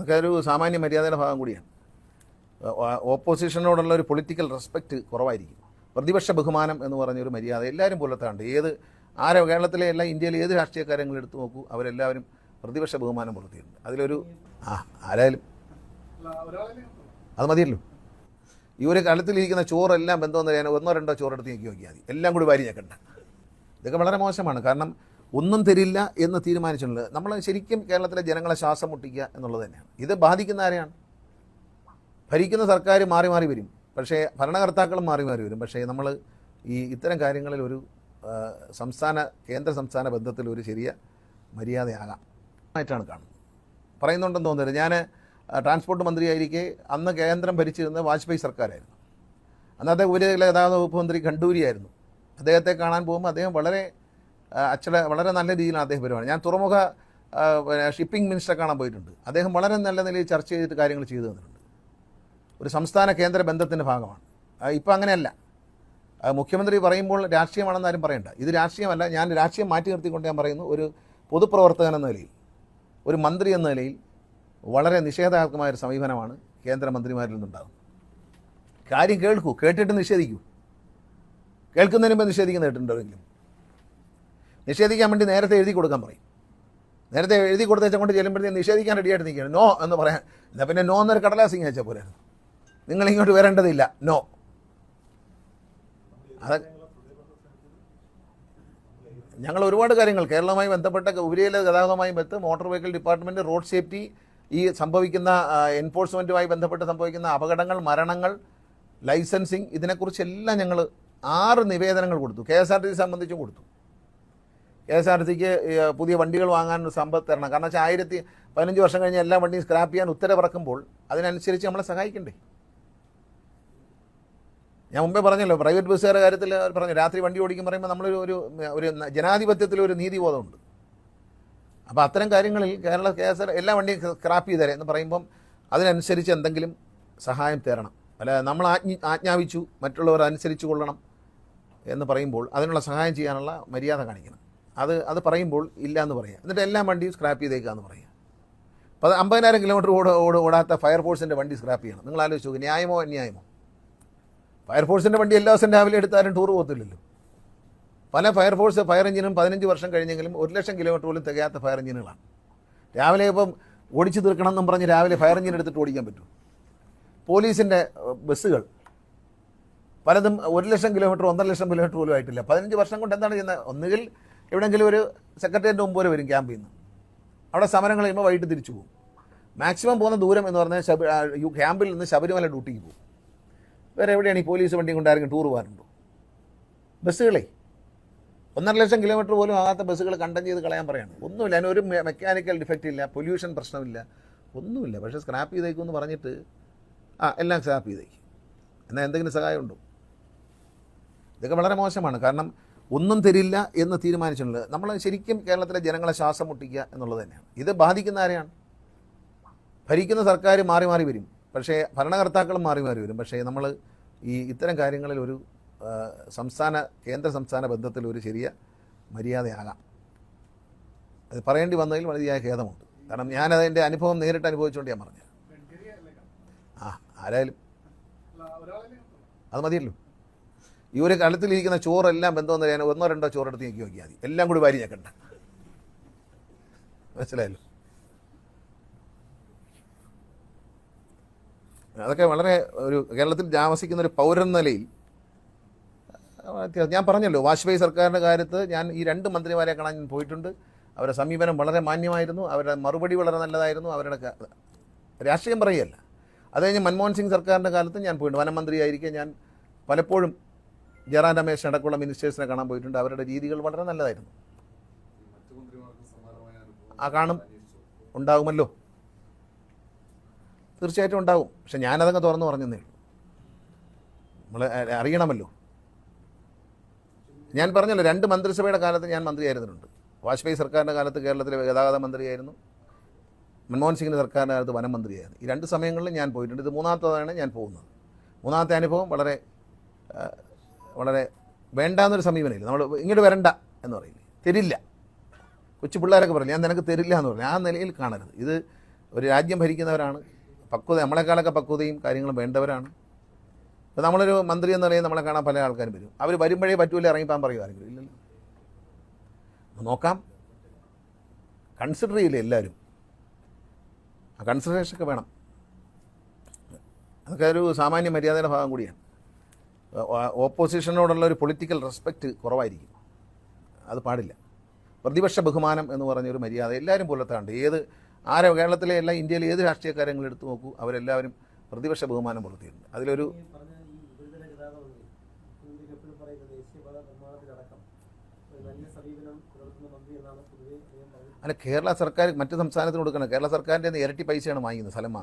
അതൊക്കെ ഒരു സാമാന്യ മര്യാദയുടെ ഭാഗം കൂടിയാണ്. ഓപ്പോസിഷനോടുള്ള ഒരു പൊളിറ്റിക്കൽ റെസ്പെക്റ്റ് കുറവായിരിക്കും. പ്രതിപക്ഷ ബഹുമാനം എന്ന് പറഞ്ഞൊരു മര്യാദ എല്ലാവരും പുലർത്താണ്ട് ഏത് ആരോ കേരളത്തിലെ എല്ലാ ഇന്ത്യയിലെ ഏത് രാഷ്ട്രീയക്കാരെങ്കിലും എടുത്തു നോക്കൂ അവരെല്ലാവരും പ്രതിപക്ഷ ബഹുമാനം പുലർത്തിയിട്ടുണ്ട്. അതിലൊരു ആ ആരായാലും. അത് മതിയല്ലോ. ഈ ഒരു കാലത്തിലിരിക്കുന്ന ചോറെല്ലാം ബന്ധമെന്ന് ഞാൻ ഒന്നോ രണ്ടോ ചോറെടുത്ത് ഞെക്കി നോക്കിയാൽ മതി. എല്ലാം കൂടി വാരി ഞെക്കണ്ട. ഇതൊക്കെ വളരെ മോശമാണ്. കാരണം ഒന്നും തരില്ല എന്ന് തീരുമാനിച്ചിട്ടുള്ളത് നമ്മൾ ശരിക്കും കേരളത്തിലെ ജനങ്ങളെ ശ്വാസം മുട്ടിക്കുക എന്നുള്ളത് തന്നെയാണ്. ഇത് ബാധിക്കുന്ന ആരെയാണ്? ഭരിക്കുന്ന സർക്കാർ മാറി മാറി വരും. പക്ഷേ ഭരണകർത്താക്കളും മാറി മാറി വരും. പക്ഷേ നമ്മൾ ഈ ഇത്തരം കാര്യങ്ങളിൽ ഒരു സംസ്ഥാന കേന്ദ്ര സംസ്ഥാന ബന്ധത്തിൽ ഒരു ചെറിയ മര്യാദയാകാം. ആയിട്ടാണ് കാണുന്നത്. പറയുന്നുണ്ടെന്ന് തോന്നുന്നത് ഞാൻ ട്രാൻസ്പോർട്ട് മന്ത്രിയായിരിക്കെ അന്ന് കേന്ദ്രം ഭരിച്ചിരുന്നത് വാജ്പേയി സർക്കാരായിരുന്നു. അന്നത്തെ ഉപരിതല ഗതാഗത വകുപ്പ് മന്ത്രി ഖണ്ഡൂരിയായിരുന്നു. അദ്ദേഹത്തെ കാണാൻ പോകുമ്പോൾ അദ്ദേഹം വളരെ അച്ചട വളരെ നല്ല രീതിയിലാണ് അദ്ദേഹം പെരുമാറി ഞാൻ തുറമുഖ ഷിപ്പിംഗ് മിനിസ്റ്റർ കാണാൻ പോയിട്ടുണ്ട്. അദ്ദേഹം വളരെ നല്ല നിലയിൽ ചർച്ച ചെയ്തിട്ട് കാര്യങ്ങൾ ചെയ്തു തന്നിട്ടുണ്ട്. ഒരു സംസ്ഥാന കേന്ദ്ര ബന്ധത്തിന്റെ ഭാഗമാണ്. ഇപ്പം അങ്ങനെയല്ല. മുഖ്യമന്ത്രി പറയുമ്പോൾ രാഷ്ട്രീയമാണെന്ന് ആരും പറയണ്ട. ഇത് രാഷ്ട്രീയമല്ല. ഞാൻ രാഷ്ട്രീയം മാറ്റി നിർത്തിക്കൊണ്ട് ഞാൻ പറയുന്നു ഒരു പൊതുപ്രവർത്തകൻ എന്ന നിലയിൽ ഒരു മന്ത്രി എന്ന നിലയിൽ വളരെ നിഷേധാത്മകമായ ഒരു സമീപനമാണ് കേന്ദ്രമന്ത്രിമാരിൽ നിന്നുണ്ടാകുന്നത്. കാര്യം കേൾക്കൂ. കേട്ടിട്ട് നിഷേധിക്കൂ. കേൾക്കുന്നതിന് മുമ്പ് നിഷേധിക്കുന്ന കേട്ടിട്ടുണ്ടെങ്കിലും നിഷേധിക്കാൻ വേണ്ടി നേരത്തെ എഴുതി കൊടുക്കാൻ പറയും. നേരത്തെ എഴുതി കൊടുത്തേച്ച കൊണ്ട് ചെല്ലുമ്പോഴത്തേക്ക് നിഷേധിക്കാൻ റെഡിയായിട്ട് നിൽക്കുകയാണ്. നോ എന്ന് പറയാൻ എന്നാൽ പിന്നെ നോ എന്നൊരു കടലാസ് ഇങ്ങനെ വെച്ചാൽ പോരായിരുന്നു. നിങ്ങൾ ഇങ്ങോട്ട് വരേണ്ടതില്ല. നോ. അത് ഞങ്ങൾ ഒരുപാട് കാര്യങ്ങൾ കേരളവുമായി ബന്ധപ്പെട്ട ഉപരിയിലെ ഗതാഗതവുമായി ബന്ധപ്പെട്ട് motor vehicle department road safety ഈ സംഭവിക്കുന്ന എൻഫോഴ്സ്മെന്റുമായി ബന്ധപ്പെട്ട് സംഭവിക്കുന്ന അപകടങ്ങൾ മരണങ്ങൾ ലൈസൻസിങ് ഇതിനെക്കുറിച്ചെല്ലാം ഞങ്ങൾ ആറ് നിവേദനങ്ങൾ കൊടുത്തു. K S R T C സംബന്ധിച്ചും കൊടുത്തു. കെ എസ് ആർ സിക്ക് പുതിയ വണ്ടികൾ വാങ്ങാനൊരു സമ്പത്ത് തരണം. കാരണം വെച്ചാൽ ആയിരത്തി പതിനഞ്ച് വർഷം കഴിഞ്ഞ് എല്ലാ വണ്ടിയും സ്ക്രാപ്പ് ചെയ്യാൻ ഉത്തരവിറക്കുമ്പോൾ അതിനനുസരിച്ച് നമ്മളെ സഹായിക്കണ്ടേ? ഞാൻ മുമ്പേ പറഞ്ഞല്ലോ പ്രൈവറ്റ് ബസ്സുകാരുടെ കാര്യത്തിൽ പറഞ്ഞു രാത്രി വണ്ടി ഓടിക്കും പറയുമ്പോൾ നമ്മളൊരു ഒരു ഒരു ജനാധിപത്യത്തിൽ ഒരു നീതിബോധമുണ്ട്. അപ്പോൾ അത്തരം കാര്യങ്ങളിൽ കേരള കെ എസ് ആർ എല്ലാ വണ്ടിയും സ്ക്രാപ്പ് ചെയ്തേരെ എന്ന് പറയുമ്പം അതിനനുസരിച്ച് എന്തെങ്കിലും സഹായം തരണം. അല്ല നമ്മൾ ആജ്ഞ ആജ്ഞാപിച്ചു മറ്റുള്ളവർ അനുസരിച്ച് കൊള്ളണം എന്ന് പറയുമ്പോൾ അതിനുള്ള സഹായം ചെയ്യാനുള്ള മര്യാദ കാണിക്കണം. അത് അത് പറയുമ്പോൾ ഇല്ല എന്ന് പറയാം. എന്നിട്ട് എല്ലാ വണ്ടിയും സ്ക്രാപ്പ് ചെയ്തേക്കുക എന്ന് പറയാം അപ്പോൾ അമ്പതിനായിരം കിലോമീറ്റർ ഓട് ഓട് ഓടാത്ത ഫയർഫോഴ്സിന്റെ വണ്ടി സ്ക്രാപ്പ് ചെയ്യണം. നിങ്ങൾ ആലോചിച്ച് നോക്കുക ന്യായമോ അന്യായമോ? ഫയർഫോഴ്സിന്റെ വണ്ടി എല്ലാ ദിവസം രാവിലെ എടുത്താലും ടൂർ പോകത്തില്ലല്ലോ. പല ഫയർഫോഴ്സ് ഫയർ എഞ്ചിനും പതിനഞ്ച് വർഷം കഴിഞ്ഞെങ്കിലും ഒരു ലക്ഷം കിലോമീറ്റർ പോലും തികയാത്ത ഫയർ എഞ്ചിനുകളാണ് രാവിലെ ഇപ്പം ഓടിച്ചു തീർക്കണം എന്നും പറഞ്ഞ് രാവിലെ ഫയർ എഞ്ചിൻ എടുത്തിട്ട് ഓടിക്കാൻ പറ്റും. പോലീസിന്റെ ബസ്സുകൾ പലതും ഒരു ലക്ഷം കിലോമീറ്റർ ഒന്നര ലക്ഷം കിലോമീറ്റർ പോലും ആയിട്ടില്ല. പതിനഞ്ച് വർഷം കൊണ്ട് എന്താണ് ചെയ്യുന്നത്? ഒന്നുകിൽ എവിടെയെങ്കിലും ഒരു സെക്രട്ടേറിയറ്റ് മുമ്പ് വരെ വരും ക്യാമ്പിൽ നിന്ന്. അവിടെ സമരങ്ങൾ കഴിയുമ്പോൾ വൈകിട്ട് തിരിച്ചു പോകും. മാക്സിമം പോകുന്ന ദൂരം എന്ന് പറഞ്ഞാൽ ശബ ക്യാമ്പിൽ നിന്ന് ശബരിമല ഡ്യൂട്ടിക്ക് പോകും. വേറെ എവിടെയാണ് ഈ പോലീസ് വണ്ടിയും കൊണ്ടായിരിക്കും ടൂർ പോകാറുണ്ടോ? ബസ്സുകളെ. ഒന്നര ലക്ഷം കിലോമീറ്റർ പോലും ആകാത്ത ബസ്സുകൾ കണ്ടം ചെയ്ത് കളയാൻ പറയാണ്. ഒന്നുമില്ല അതിന് ഒരു മെക്കാനിക്കൽ ഡിഫക്റ്റ് ഇല്ല പൊല്യൂഷൻ പ്രശ്നമില്ല. ഒന്നുമില്ല പക്ഷേ സ്ക്രാപ്പ് ചെയ്തേക്കും എന്ന് പറഞ്ഞിട്ട് ആ എല്ലാം സ്ക്രാപ്പ് ചെയ്തേക്കും. എന്നാൽ എന്തെങ്കിലും സഹായമുണ്ടോ? ഇതൊക്കെ വളരെ മോശമാണ്. കാരണം ഒന്നും തരില്ല എന്ന് തീരുമാനിച്ചിട്ടുള്ളത് നമ്മൾ ശരിക്കും കേരളത്തിലെ ജനങ്ങളെ ശ്വാസം മുട്ടിക്കുക എന്നുള്ളത് തന്നെയാണ്. ഇത് ബാധിക്കുന്ന ആരെയാണ്? ഭരിക്കുന്ന സർക്കാർ മാറി മാറി വരും. പക്ഷേ ഭരണകർത്താക്കളും മാറി മാറി വരും. പക്ഷേ നമ്മൾ ഈ ഇത്തരം കാര്യങ്ങളിൽ ഒരു സംസ്ഥാന കേന്ദ്ര സംസ്ഥാന ബന്ധത്തിൽ ഒരു ചെറിയ മര്യാദയാകാം. അത് പറയേണ്ടി വന്നതിൽ വലിയ ഖേദമുണ്ട്. കാരണം ഞാനതിന്റെ അനുഭവം നേരിട്ട് അനുഭവിച്ചുകൊണ്ട് ഞാൻ പറഞ്ഞു ആ ആരായാലും. അത് മതിയല്ലോ. ഈ ഒരു കലത്തിലിരിക്കുന്ന ചോറെല്ലാം ബന്ധമെന്ന് ഞാൻ ഒന്നോ രണ്ടോ ചോറെടുത്ത് ഞെക്കി നോക്കിയാൽ മതി. എല്ലാം കൂടി വാരി ഞെക്കണ്ട. മനസ്സിലായല്ലോ? അതൊക്കെ വളരെ ഒരു കേരളത്തിൽ താമസിക്കുന്ന ഒരു പൗരൻ നിലയിൽ ഞാൻ പറഞ്ഞല്ലോ വാജ്പേയി സർക്കാരിന്റെ കാര്യത്ത് ഞാൻ ഈ രണ്ട് മന്ത്രിമാരെ കാണാൻ ഞാൻ പോയിട്ടുണ്ട്. അവരുടെ സമീപനം വളരെ മാന്യമായിരുന്നു. അവരുടെ മറുപടി വളരെ നല്ലതായിരുന്നു. അവരുടെ രാഷ്ട്രീയം പറയുകയല്ല. അത് കഴിഞ്ഞ് മൻമോഹൻ സിംഗ് സർക്കാരിന്റെ കാലത്ത് ഞാൻ പോയിട്ടുണ്ട്. വനമന്ത്രിയായിരിക്കെ ഞാൻ പലപ്പോഴും ജയറാം രമേശ് അടക്കമുള്ള മിനിസ്റ്റേഴ്സിനെ കാണാൻ പോയിട്ടുണ്ട്. അവരുടെ രീതികൾ വളരെ നല്ലതായിരുന്നു. ആ കാണും. ഉണ്ടാകുമല്ലോ തീർച്ചയായിട്ടും ഉണ്ടാകും പക്ഷെ ഞാനതങ്ങ് തുറന്നു പറഞ്ഞതേ ഉള്ളൂ. നമ്മൾ അറിയണമല്ലോ. ഞാൻ പറഞ്ഞല്ലോ രണ്ട് മന്ത്രിസഭയുടെ കാലത്ത് ഞാൻ മന്ത്രിയായിരുന്നിട്ടുണ്ട്. വാജ്പേയി സർക്കാരിന്റെ കാലത്ത് കേരളത്തിലെ ഗതാഗത മന്ത്രിയായിരുന്നു. മൻമോഹൻ സിംഗിന്റെ സർക്കാരിന്റെ കാലത്ത് വനം മന്ത്രിയായിരുന്നു. ഈ രണ്ട് സമയങ്ങളിലും ഞാൻ പോയിട്ടുണ്ട്. ഇത് മൂന്നാമത്തതാണ് ഞാൻ പോകുന്നത്. മൂന്നാമത്തെ അനുഭവം വളരെ വളരെ വേണ്ടാന്നൊരു സമീപനമില്ല. നമ്മൾ ഇങ്ങോട്ട് വരണ്ട എന്ന് പറയില്ലേ തരില്ല. കൊച്ചു പിള്ളേരൊക്കെ പറയില്ല ഞാൻ നിനക്ക് തരില്ല എന്ന് പറഞ്ഞു ആ നിലയിൽ കാണരുത്. ഇത് ഒരു രാജ്യം ഭരിക്കുന്നവരാണ്. പക്വത നമ്മളെക്കാളൊക്കെ പക്വതയും കാര്യങ്ങളും വേണ്ടവരാണ്. ഇപ്പോൾ നമ്മളൊരു മന്ത്രി എന്ന് പറയുന്നത് നമ്മളെ കാണാൻ പല ആൾക്കാരും വരും. അവർ വരുമ്പോഴേ പറ്റൂല ഇറങ്ങിപ്പാൻ പറയും ആരെങ്കിലും. ഇല്ലല്ലോ. നോക്കാം. കൺസിഡർ ചെയ്യില്ല എല്ലാവരും. ആ കൺസിഡറേഷൻ ഒക്കെ വേണം. അതൊക്കെ ഒരു സാമാന്യ മര്യാദയുടെ ഭാഗം കൂടിയാണ്. ഓപ്പോസിഷനോടുള്ള ഒരു പൊളിറ്റിക്കൽ റെസ്പെക്റ്റ് കുറവായിരിക്കും. അത് പാടില്ല. പ്രതിപക്ഷ ബഹുമാനം എന്ന് പറഞ്ഞൊരു മര്യാദ എല്ലാവരും പുലർത്താണ്ട് ഏത് ആരെ കേരളത്തിലെ എല്ലാ ഇന്ത്യയിലെ ഏത് രാഷ്ട്രീയക്കാരെങ്കിലും എടുത്തു നോക്കൂ അവരെല്ലാവരും പ്രതിപക്ഷ ബഹുമാനം പുലർത്തിയിട്ടുണ്ട്. അതിലൊരു അല്ല കേരള സർക്കാർ മറ്റു സംസ്ഥാനത്തിന് കൊടുക്കണം. കേരള സർക്കാരിന്റെ ഇരട്ടി പൈസയാണ് വാങ്ങിക്കുന്നത് സ്ഥലം